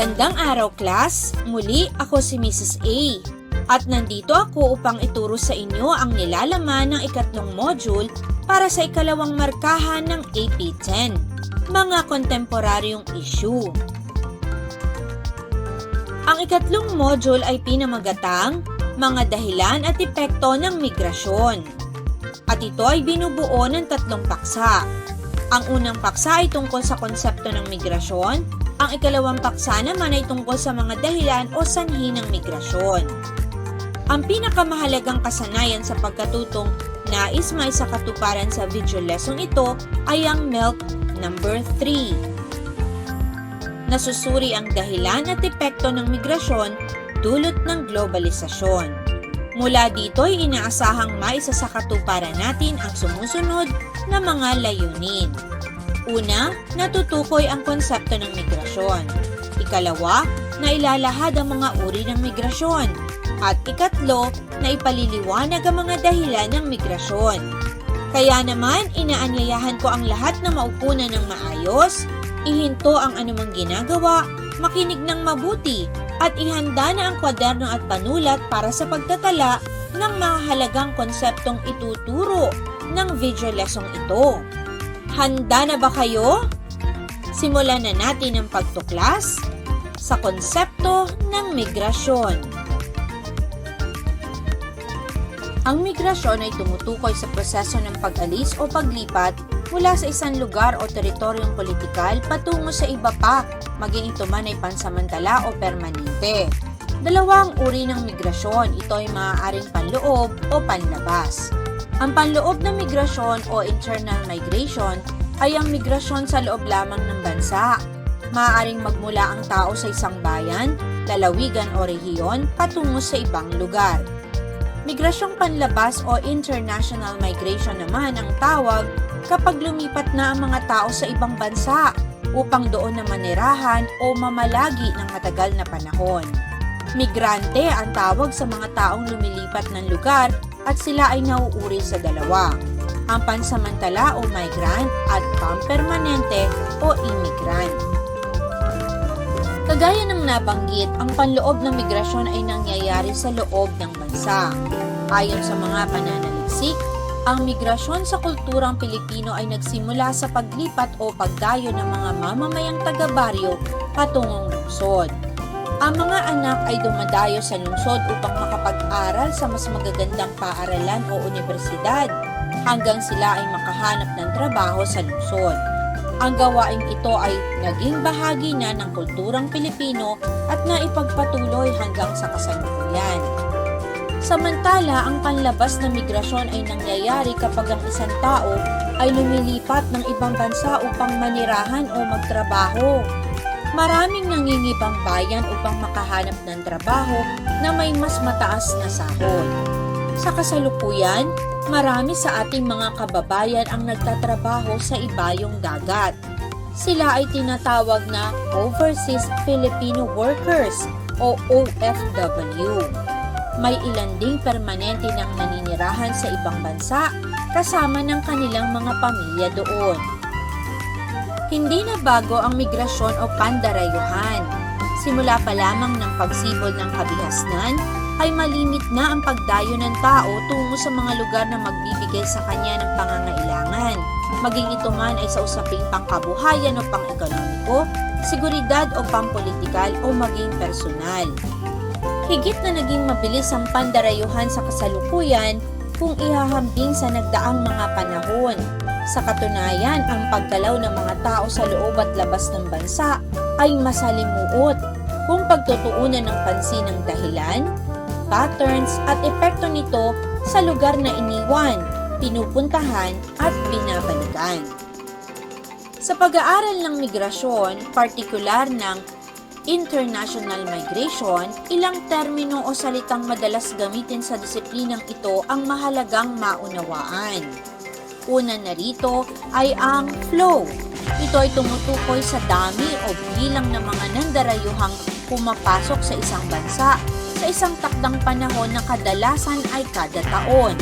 Magandang araw, class! Muli, ako si Mrs. A. At nandito ako upang ituro sa inyo ang nilalaman ng ikatlong module para sa ikalawang markahan ng AP10, mga kontemporaryong issue. Ang ikatlong module ay pinamagatang mga dahilan at epekto ng migrasyon. At ito ay binubuo ng tatlong paksa. Ang unang paksa ay tungkol sa konsepto ng migrasyon, ang ikalawang paksa naman ay tungkol sa mga dahilan o sanhi ng migrasyon. Ang pinakamahalagang kasanayan sa pagkatutong nais may sa katuparan sa video lesson ito ay ang milk number 3. Nasusuri ang dahilan at epekto ng migrasyon dulot ng globalisasyon. Mula dito ay inaasahang maisa sa katuparan natin ang sumusunod na mga layunin. Una, natutukoy ang konsepto ng migrasyon. Ikalawa, na ilalahad ang mga uri ng migrasyon. At ikatlo, na ipaliliwanag ang mga dahilan ng migrasyon. Kaya naman, inaanyayahan ko ang lahat na maupunan ng maayos, ihinto ang anumang ginagawa, makinig ng mabuti, at ihanda na ang kwaderno at panulat para sa pagtatala ng mahalagang konseptong ituturo ng video lesson ito. Handa na ba kayo? Simulan na natin ang pagtuklas sa konsepto ng migrasyon. Ang migrasyon ay tumutukoy sa proseso ng pag-alis o paglipat mula sa isang lugar o teritoryong politikal patungo sa iba pa, maging ito man ay pansamantala o permanente. Dalawa ang uri ng migrasyon, ito ay maaaring panloob o panlabas. Ang panloob na migrasyon o internal migration ay ang migrasyon sa loob lamang ng bansa. Maaaring magmula ang tao sa isang bayan, lalawigan o rehiyon patungo sa ibang lugar. Migrasyong panlabas o international migration naman ang tawag kapag lumipat na ang mga tao sa ibang bansa upang doon na manirahan o mamalagi ng matagal na panahon. Migrante ang tawag sa mga taong lumilipat ng lugar at sila ay nauuri sa dalawa, ang pansamantala o migrant at pampermanente o immigrant. Kagaya ng nabanggit, ang panloob ng migrasyon ay nangyayari sa loob ng bansa. Ayon sa mga pananaliksik, ang migrasyon sa kulturang Pilipino ay nagsimula sa paglipat o pagdayo ng mga mamamayang taga-baryo patungong lungsod. Ang mga anak ay dumadayo sa lungsod upang makapag-aral sa mas magagandang paaralan o universidad hanggang sila ay makahanap ng trabaho sa lungsod. Ang gawaing ito ay naging bahagi na ng kulturang Pilipino at naipagpatuloy hanggang sa kasalukuyan. Samantala, ang panlabas na migrasyon ay nangyayari kapag ang isang tao ay lumilipat ng ibang bansa upang manirahan o magtrabaho. Maraming nangingibang bayan upang makahanap ng trabaho na may mas mataas na sahod. Sa kasalukuyan, marami sa ating mga kababayan ang nagtatrabaho sa ibayong dagat. Sila ay tinatawag na Overseas Filipino Workers o OFW. May ilan ding permanente ng naninirahan sa ibang bansa kasama ng kanilang mga pamilya doon. Hindi na bago ang migrasyon o pandarayuhan. Simula pa lamang ng pagsibol ng kabihasnan, ay malimit na ang pagdayo ng tao tungo sa mga lugar na magbibigay sa kanya ng pangangailangan. Maging ito man ay sa usaping pangkabuhayan o pang-ekonomiko, seguridad o pampolitikal o maging personal. Higit na naging mabilis ang pandarayuhan sa kasalukuyan kung ihahambing sa nagdaang mga panahon. Sa katunayan, ang paggalaw ng mga tao sa loob at labas ng bansa ay masalimuot kung pagtutuunan ng pansin ng dahilan, patterns at epekto nito sa lugar na iniwan, pinupuntahan at binabalikan. Sa pag-aaral ng migrasyon, partikular ng international migration, ilang termino o salitang madalas gamitin sa disiplinang ito ang mahalagang maunawaan. Una na rito ay ang flow. Ito ay tumutukoy sa dami o bilang ng mga nandarayuhang pumapasok sa isang bansa sa isang takdang panahon na kadalasan ay kada taon.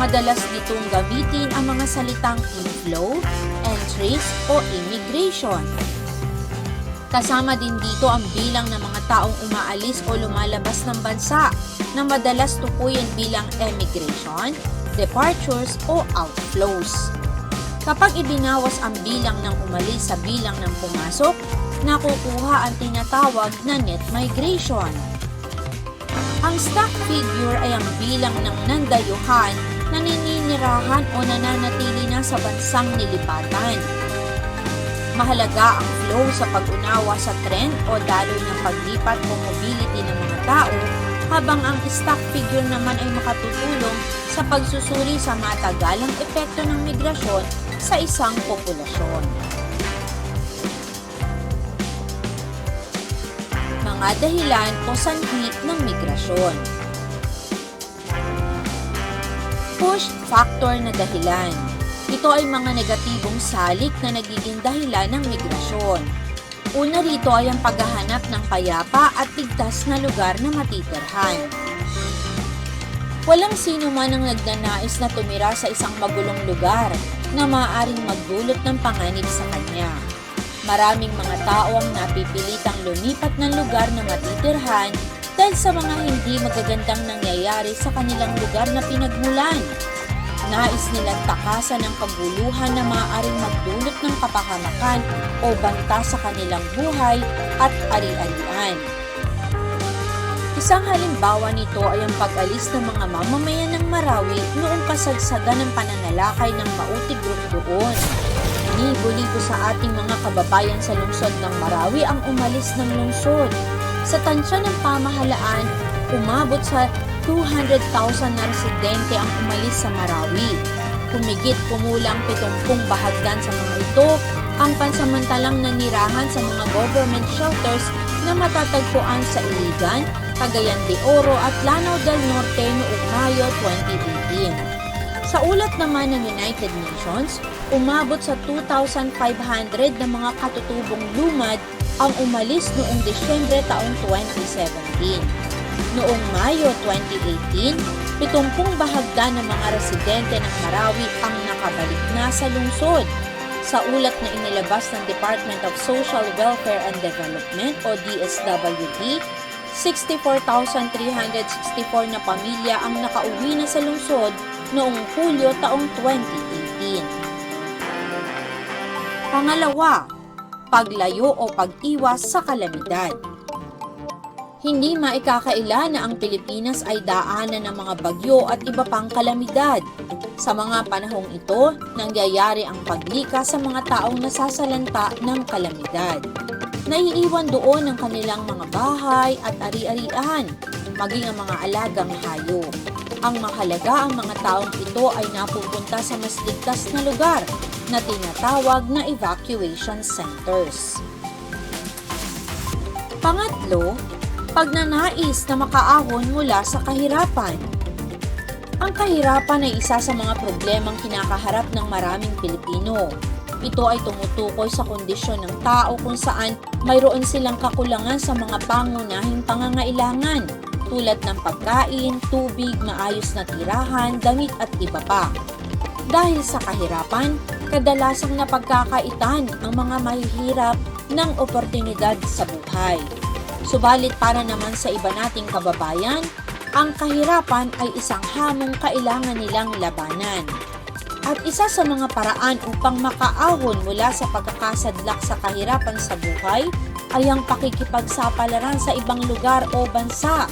Madalas ditong gamitin ang mga salitang inflow, entries o immigration. Kasama din dito ang bilang ng mga taong umaalis o lumalabas ng bansa na madalas tukuyin bilang emigration, departures o outflows. Kapag ibinawas ang bilang ng umalis sa bilang ng pumasok, nakukuha ang tinatawag na net migration. Ang stock figure ay ang bilang ng nandayuhan na nininirahan o nananatili na sa bansang nilipatan. Mahalaga ang flow sa pag-unawa sa trend o daloy ng paglipat o mobility ng mga tao habang ang stock figure naman ay makatutulong sa pagsusuri sa matagalang epekto ng migrasyon sa isang populasyon. Mga dahilan o sanhi ng migrasyon. Push factor na dahilan. Ito ay mga negatibong salik na nagiging dahilan ng migrasyon. Una rito ay ang paghahanap ng payapa at ligtas na lugar na matitirhan. Walang sino man ang nagnanais na tumira sa isang magulong lugar na maaaring magdulot ng panganib sa kanya. Maraming mga tao ang napipilitang lumipat ng lugar na matitirhan dahil sa mga hindi magagandang nangyayari sa kanilang lugar na pinagmulan. Nais nilang takasan ng kaguluhan na maaaring magdulot ng kapahamakan o banta sa kanilang buhay at ari-arian. Isang halimbawa nito ay ang pag-alis ng mga mamamayan ng Marawi noong kasagsagan ng pananalakay ng Mauti Group doon. Libo-libo sa ating mga kababayan sa lungsod ng Marawi ang umalis ng lungsod. Sa tansya ng pamahalaan, umabot sa 200,000 na residente ang umalis sa Marawi. Kumigit kumulang 70 bahagdan sa mga ito ang pansamantalang nanirahan sa mga government shelters na matatagpuan sa Iligan, Cagayan de Oro at Lanao del Norte noong Mayo 2018. Sa ulat naman ng United Nations, umabot sa 2,500 na mga katutubong lumad ang umalis noong Desyembre taong 2017. Noong Mayo 2018, 70 bahagda ng mga residente ng Marawi ang nakabalik na sa lungsod. Sa ulat na inilabas ng Department of Social Welfare and Development o DSWD, 64,364 na pamilya ang nakauwi na sa lungsod noong Hulyo taong 2018. Pangalawa, paglayo o pag-iwas sa kalamidad. Hindi maikakaila na ang Pilipinas ay daanan ng mga bagyo at iba pang kalamidad. Sa mga panahong ito, nangyayari ang paglika sa mga taong nasasalanta ng kalamidad. Naiiwan doon ang kanilang mga bahay at ari-arian, maging ang mga alagang hayop. Ang mahalaga ang mga taong ito ay napupunta sa mas ligtas na lugar na tinatawag na evacuation centers. Pangatlo, pagnanais na makaahon mula sa kahirapan. Ang kahirapan ay isa sa mga problemang kinakaharap ng maraming Pilipino. Ito ay tumutukoy sa kondisyon ng tao kung saan mayroon silang kakulangan sa mga pangunahing pangangailangan tulad ng pagkain, tubig, maayos na tirahan, damit at iba pa. Dahil sa kahirapan, kadalasang napagkakaitan ang mga mahihirap ng oportunidad sa buhay. Subalit para naman sa iba nating kababayan, ang kahirapan ay isang hamong kailangan nilang labanan. At isa sa mga paraan upang makaahon mula sa pagkakasadlak sa kahirapan sa buhay ay ang pakikipagsapalaran sa ibang lugar o bansa.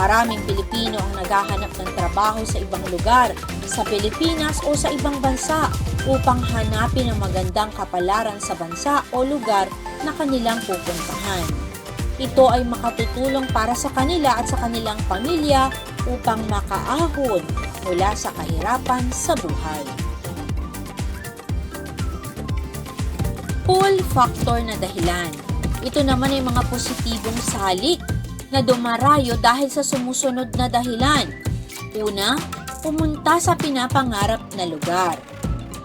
Maraming Pilipino ang naghahanap ng trabaho sa ibang lugar, sa Pilipinas o sa ibang bansa upang hanapin ang magandang kapalaran sa bansa o lugar na kanilang pupuntahan. Ito ay makatutulong para sa kanila at sa kanilang pamilya upang makaahon mula sa kahirapan sa buhay. Pull factor na dahilan. Ito naman ay mga positibong salik na dumarayo dahil sa sumusunod na dahilan. Una, pumunta sa pinapangarap na lugar.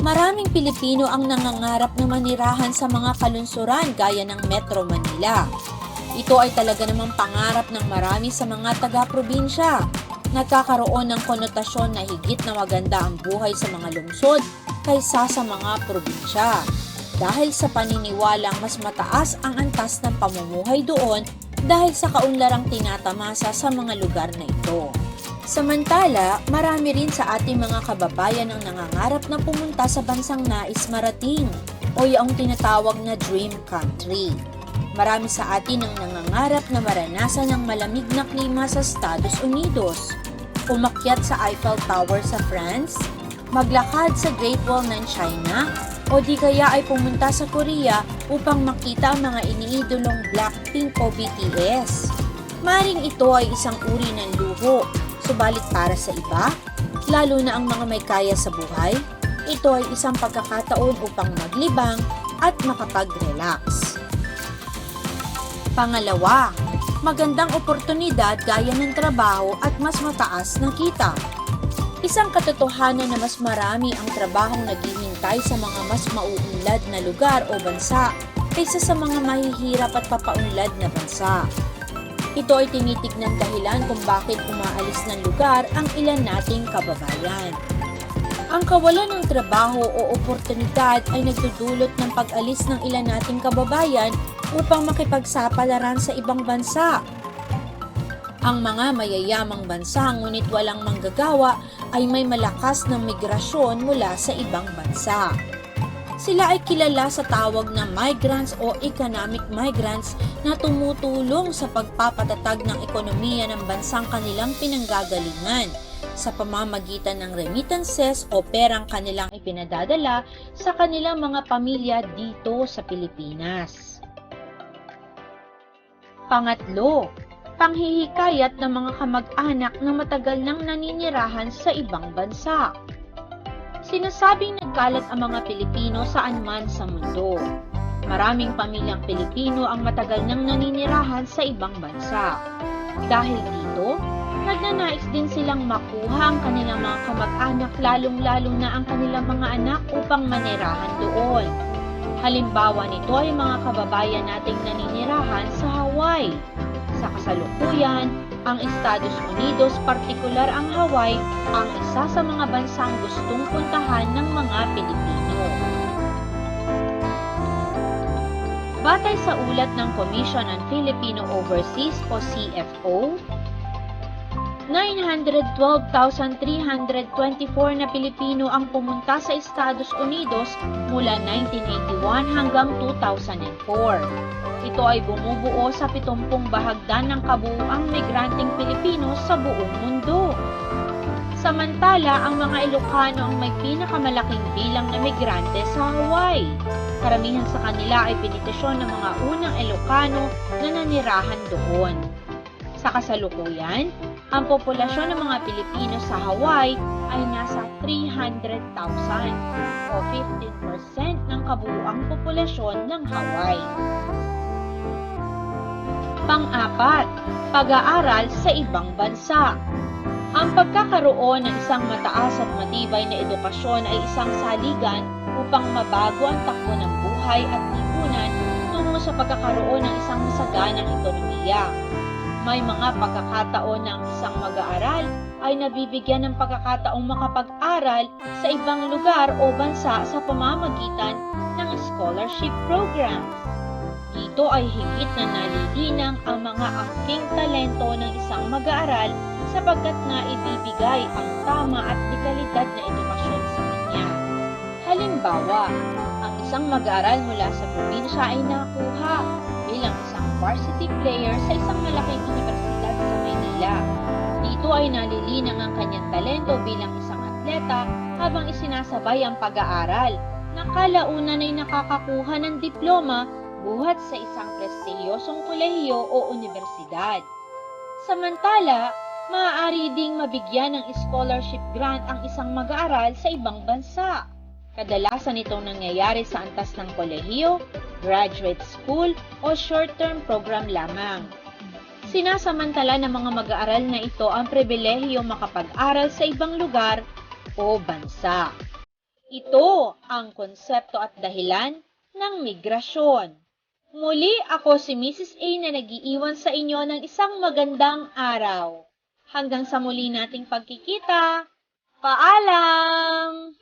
Maraming Pilipino ang nangangarap na manirahan sa mga kalunsuran gaya ng Metro Manila. Ito ay talaga namang pangarap ng marami sa mga taga-probinsya. Nagkakaroon ng konotasyon na higit na maganda ang buhay sa mga lungsod kaysa sa mga probinsya. dahil sa paniniwalang mas mataas ang antas ng pamumuhay doon dahil sa kaunlarang tinatamasa sa mga lugar na ito. Samantala, marami rin sa ating mga kababayan ang nangangarap na pumunta sa bansang nais marating o yung tinatawag na dream country. Marami sa atin ang nangangarap na maranasan ang malamig na klima sa Estados Unidos, umakyat sa Eiffel Tower sa France, maglakad sa Great Wall ng China, o di kaya ay pumunta sa Korea upang makita ang mga iniidolong Blackpink o BTS. Maring ito ay isang uri ng luho, subalit para sa iba, lalo na ang mga may kaya sa buhay, ito ay isang pagkakataon upang maglibang at makapag-relax. Pangalawa, magandang oportunidad gaya ng trabaho at mas mataas na kita. Isang katotohanan na mas marami ang trabahong naghihintay sa mga mas mauunlad na lugar o bansa kaysa sa mga mahihirap at papaunlad na bansa. Ito ay tinitignan dahilan kung bakit umaalis ng lugar ang ilan nating kababayan. Ang kawalan ng trabaho o oportunidad ay nagdudulot ng pag-alis ng ilan nating kababayan upang makipagsapalaran sa ibang bansa. Ang mga mayayamang bansa ngunit walang manggagawa ay may malakas na migrasyon mula sa ibang bansa. Sila ay kilala sa tawag na migrants o economic migrants na tumutulong sa pagpapatatag ng ekonomiya ng bansang kanilang pinanggagalingan sa pamamagitan ng remittances o perang kanilang ipinadadala sa kanilang mga pamilya dito sa Pilipinas. Pangatlo, panghihikayat ng mga kamag-anak na matagal nang naninirahan sa ibang bansa. Sinasabing nagkalat ang mga Pilipino saan man sa mundo. Maraming pamilyang Pilipino ang matagal nang naninirahan sa ibang bansa. Dahil dito, nagnanais din silang makuha ang kanilang mga kamag-anak lalong-lalo na ang kanilang mga anak upang manirahan doon. Halimbawa nito ay mga kababayan nating naninirahan sa Hawaii. Sa kasalukuyan, ang Estados Unidos, partikular ang Hawaii, ang isa sa mga bansang gustong puntahan ng mga Pilipino. Batay sa ulat ng Commission on Filipino Overseas o CFO, 912,324 na Pilipino ang pumunta sa Estados Unidos mula 1981 hanggang 2004. Ito ay bumubuo sa 70 bahagdan ng kabuuang migranteng Pilipino sa buong mundo. Samantala, ang mga Ilocano ang may pinakamalaking bilang na migrante sa Hawaii. Karamihan sa kanila ay pinitisyon ng mga unang Ilocano na nanirahan doon. Sa kasalukuyan, ang populasyon ng mga Pilipino sa Hawaii ay nasa 300,000 o 15% ng kabuuang populasyon ng Hawaii. Pang-apat, pag-aaral sa ibang bansa. Ang pagkakaroon ng isang mataas at matibay na edukasyon ay isang saligan upang mabago ang takbo ng buhay at lipunan tungo sa pagkakaroon ng isang masaganang ekonomiya. May mga pagkakataon ng isang mag-aaral ay nabibigyan ng pagkakataong makapag-aral sa ibang lugar o bansa sa pamamagitan ng scholarship programs. Dito ay higit na nalilinang ang mga angking talento ng isang mag-aaral sapagkat nga ibibigay ang tama at dekalidad na edukasyon sa kanya. Halimbawa, ang isang mag-aaral mula sa probinsya ay nakuha bilang varsity player sa isang malaking universidad sa Maynila. Dito ay nalilinang ang kanyang talento bilang isang atleta habang isinasabay ang pag-aaral na kalaunan ay nakakakuha ng diploma buhat sa isang prestiyosong kolehiyo o universidad. Samantala, maaari ding mabigyan ng scholarship grant ang isang mag-aaral sa ibang bansa. Kadalasan itong nangyayari sa antas ng kolehiyo, graduate school o short-term program lamang. Sinasamantala ng mga mag-aaral na ito ang pribilehiyo makapag-aral sa ibang lugar o bansa. Ito ang konsepto at dahilan ng migrasyon. Muli ako si Mrs. A na nagiiwan sa inyo ng isang magandang araw. Hanggang sa muli nating pagkikita, paalam!